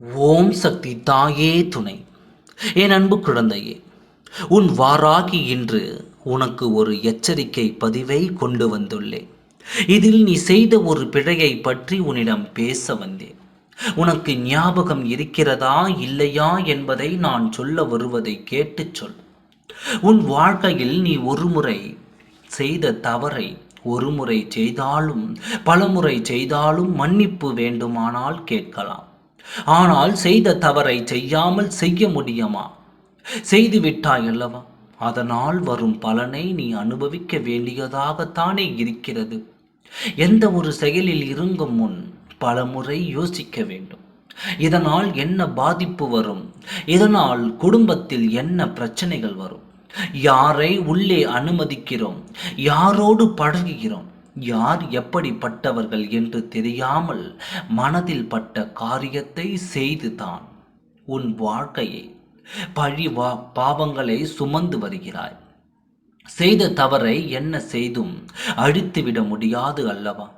ஓம் சக்தி தாயே துணை. என் அன்பு குழந்தையே உன் வாராகி இன்று உனக்கு ஒரு எச்சரிக்கை பதிவை கொண்டு வந்துள்ளேன். இதில் நீ செய்த ஒரு பிழையை பற்றி உன்னிடம் பேச வந்தேன். உனக்கு ஞாபகம் இருக்கிறதா இல்லையா என்பதை நான் சொல்ல வருவதை கேட்டுச் சொல். உன் வாழ்க்கையில் நீ ஒருமுறை செய்த தவறை ஒருமுறை செய்தாலும் பலமுறை செய்தாலும் மன்னிப்பு வேண்டுமானால் கேட்கலாம். ஆனால் செய்த தவறை செய்யாமல் செய்ய முடியுமா? செய்து விட்டாய் அல்லவா? அதனால் வரும் பலனை நீ அனுபவிக்க வேண்டியதாகத்தானே இருக்கிறது. எந்த ஒரு செயலில் இருங்கும் முன் பலமுறை யோசிக்க வேண்டும். இதனால் என்ன பாதிப்பு வரும்? இதனால் குடும்பத்தில் என்ன பிரச்சனைகள் வரும்? யாரை உள்ளே அனுமதிக்கிறோம்? யாரோடு பழகுகிறோம்? யார் எப்படிப்பட்டவர்கள் என்று தெரியாமல் மனதில் பட்ட காரியத்தை செய்துதான் உன் வாழ்க்கையை பழி வா பாவங்களை சுமந்து வருகிறாய். செய்த தவறை என்ன செய்தும் அழித்துவிட முடியாது அல்லவா?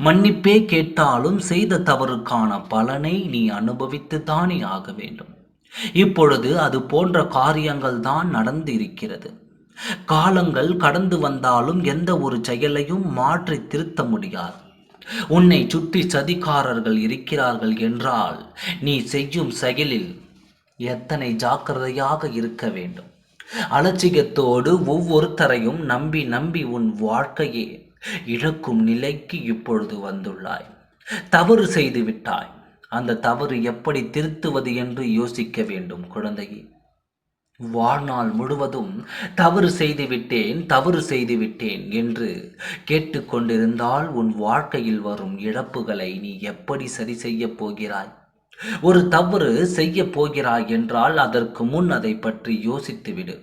மன்னிப்பே கேட்டாலும் செய்த தவறுக்கான பலனை நீ அனுபவித்து தானே ஆக வேண்டும். இப்பொழுது அது போன்ற காரியங்கள் தான் நடந்து இருக்கிறது காலங்கள் கடந்து வந்தாலும் எந்த ஒரு செயலையும் மாற்றி திருத்த முடியாது. உன்னை சுற்றி சதிகாரர்கள் இருக்கிறார்கள் என்றால் நீ செய்யும் செயலில் எத்தனை ஜாக்கிரதையாக இருக்க வேண்டும்? அலட்சியத்தோடு ஒவ்வொருத்தரையும் நம்பி நம்பி உன் வாழ்க்கையே இழக்கும் நிலைக்கு இப்பொழுது வந்துள்ளாய். தவறு செய்து விட்டாய். அந்த தவறு எப்படி திருத்துவது என்று யோசிக்க வேண்டும் குழந்தையே. வாழ்நாள் முழுவதும் தவறு செய்து விட்டேன் தவறு செய்து விட்டேன் என்று கேட்டுக்கொண்டிருந்தால் உன் வாழ்க்கையில் வரும் இழப்புகளை நீ எப்படி சரி செய்யப் போகிறாய்? ஒரு தவறு செய்ய போகிறாய் என்றால் அதற்கு முன் அதை பற்றி யோசித்துவிடு.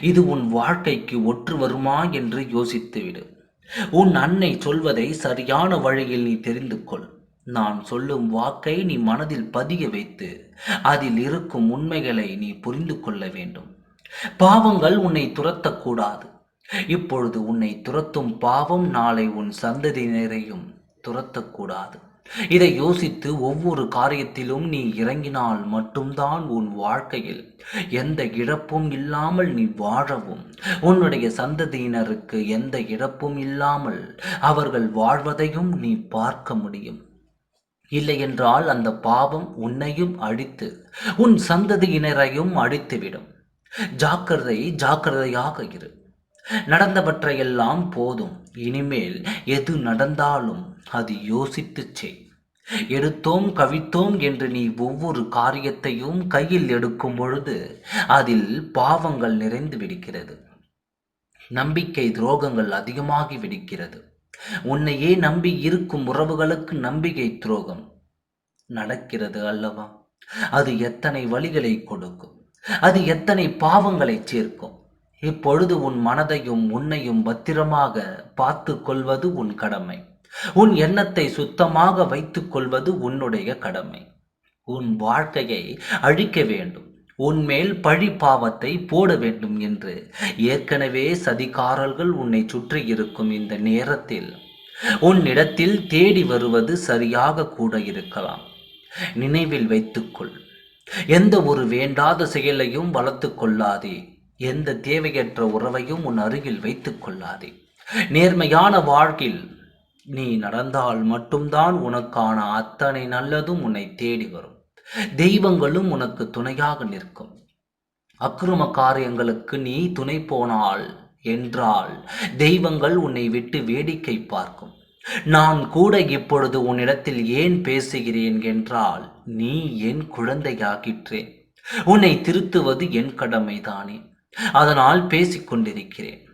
இது உன் வாழ்க்கைக்கு ஒற்று வருமா என்று யோசித்துவிடு. உன் அன்னை சொல்வதை சரியான வழியில் நீ தெரிந்து கொள் நான் சொல்லும் வாக்கை நீ மனதில் பதிய வைத்து அதில் இருக்கும் உண்மைகளை நீ புரிந்து கொள்ள வேண்டும். பாவங்கள் உன்னை துரத்தக்கூடாது. இப்பொழுது உன்னை துரத்தும் பாவம் நாளை உன் சந்ததியினரையும் துரத்தக்கூடாது. இதை யோசித்து ஒவ்வொரு காரியத்திலும் நீ இறங்கினால் மட்டும்தான் உன் வாழ்க்கையில் எந்த இழப்பும் இல்லாமல் நீ வாழவும். உன்னுடைய சந்ததியினருக்கு எந்த இழப்பும் இல்லாமல் அவர்கள் வாழ்வதையும் நீ பார்க்க முடியும். இல்லையென்றால் அந்த பாவம் உன்னையும் அழித்து உன் சந்ததியினரையும் அழித்துவிடும். ஜாக்கிரதை ஜாக்கிரதையாக இரு. நடந்தவற்றையெல்லாம் போதும். இனிமேல் எது நடந்தாலும் அது யோசித்துச் செய். எடுத்தோம் கவித்தோம் என்று நீ ஒவ்வொரு காரியத்தையும் கையில் எடுக்கும் பொழுது அதில் பாவங்கள் நிறைந்து விடுகிறது. நம்பிக்கை துரோகங்கள் அதிகமாகி விடுகிறது. உன்னையே நம்பி இருக்கும் உறவுகளுக்கு நம்பிக்கை துரோகம் நடக்கிறது அல்லவா? அது எத்தனை வழிகளை கொடுக்கும்? அது எத்தனை பாவங்களை சேர்க்கும் இப்பொழுது உன் மனதையும் உன்னையும் பத்திரமாக பார்த்து கொள்வது உன் கடமை. உன் எண்ணத்தை சுத்தமாக வைத்துக் கொள்வது உன்னுடைய கடமை. உன் வாழ்க்கையை அழிக்க வேண்டும். உன்மேல் பழி பாவத்தை போட வேண்டும் என்று. ஏற்கனவே சதிகாரர்கள் உன்னை சுற்றி இருக்கும் இந்த நேரத்தில் உன்னிடத்தில் தேடி வருவது சரியாக கூட இருக்கலாம். நினைவில் வைத்துக்கொள். எந்த ஒரு வேண்டாத செயலையும் வளர்த்து கொள்ளாதே. எந்த தேவையற்ற உறவையும் உன் அருகில் வைத்துக் கொள்ளாதே. நேர்மையான வாழ்க்கையில் நீ நடந்தால் மட்டும்தான் உனக்கான அத்தனை நல்லதும் உன்னை தேடி வரும். தெய்வங்களும் உனக்கு துணையாக நிற்கும். அக்கிரம காரியங்களுக்கு நீ துணை போனால் என்றால் தெய்வங்கள் உன்னை விட்டு வேடிக்கை பார்க்கும். நான் கூட இப்பொழுது உன்னிடத்தில் ஏன் பேசுகிறேன் என்றால் நீ என் குழந்தையாகிற்றேன். உன்னை திருத்துவது என் கடமைதானே. அதனால் பேசிக்கொண்டிருக்கிறேன்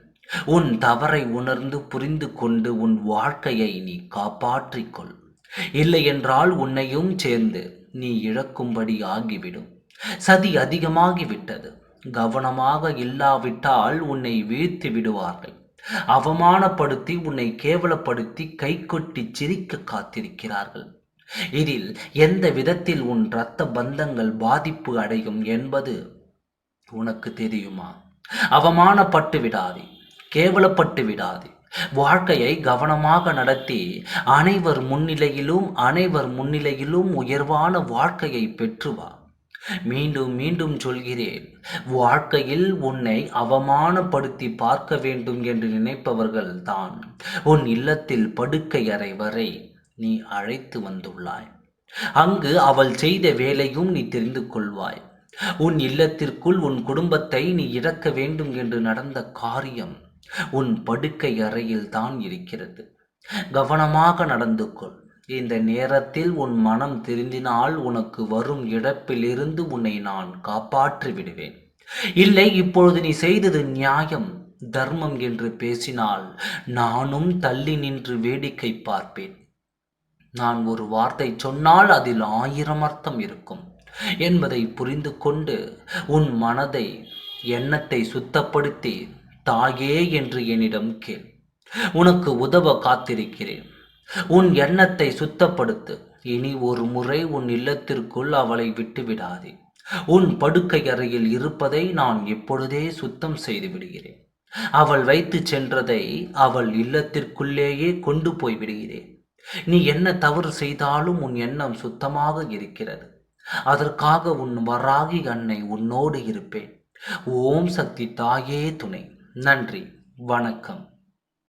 உன் தவறை உணர்ந்து புரிந்து கொண்டு உன் வாழ்க்கையை நீ காப்பாற்றிக்கொள் இல்லையென்றால் உன்னையும் சேர்ந்து நீ இழக்கும்படி ஆகிவிடும். சதி அதிகமாகிவிட்டது. கவனமாக இல்லாவிட்டால் உன்னை வீழ்த்தி விடுவார்கள். அவமானப்படுத்தி உன்னை கேவலப்படுத்தி கை கொட்டி சிரிக்க காத்திருக்கிறார்கள். இதில் எந்த விதத்தில் உன் இரத்த பந்தங்கள் பாதிப்பு அடையும் என்பது உனக்கு தெரியுமா? அவமானப்பட்டு விடாதே. கேவலப்பட்டு விடாதே. வாழ்க்கையை கவனமாக நடத்தி அனைவர் முன்னிலையிலும் அனைவர் முன்னிலையிலும் உயர்வான வாழ்க்கையை பெற்று வா மீண்டும் மீண்டும் சொல்கிறேன் வாழ்க்கையில் உன்னை அவமானப்படுத்தி பார்க்க வேண்டும் என்று நினைப்பவர்கள் தான் உன் இல்லத்தில் படுக்கை அறை வரை நீ அழைத்து வந்துள்ளாய். அங்கு அவள் செய்த வேலையும் நீ தெரிந்து கொள்வாய். உன் இல்லத்திற்குள் உன் குடும்பத்தை நீ இழக்க வேண்டும் என்று நடந்த காரியம் உன் படுக்கை அறையில் தான் இருக்கிறது. கவனமாக நடந்து கொள். இந்த நேரத்தில் உன் மனம் திருந்தினால் உனக்கு வரும் இழப்பிலிருந்து உன்னை நான் காப்பாற்றி விடுவேன். இல்லை இப்பொழுது நீ செய்தது நியாயம். தர்மம் என்று பேசினால் நானும் தள்ளி நின்று வேடிக்கை பார்ப்பேன். நான் ஒரு வார்த்தை சொன்னால் அதில் ஆயிரம் அர்த்தம் இருக்கும். என்பதை புரிந்து கொண்டு உன் மனதை எண்ணத்தை சுத்தப்படுத்தி தாயே என்று என்னிடம் கேள். உனக்கு உதவ காத்திருக்கிறேன். உன் எண்ணத்தை சுத்தப்படுத்து. இனி ஒரு முறை உன் இல்லத்திற்குள் அவளை விட்டு விடாதே உன் படுக்கை அறையில் இருப்பதை நான் எப்பொழுதே சுத்தம் செய்து விடுகிறேன். அவள் வைத்து சென்றதை அவள் இல்லத்திற்குள்ளேயே கொண்டு போய் விடுகிறேன் நீ என்ன தவறு செய்தாலும் உன் எண்ணம் சுத்தமாக இருக்கிறது. அதற்காக உன் வராகி அன்னை உன்னோடு இருப்பேன். ஓம் சக்தி தாயே துணை. நன்றி. வணக்கம்.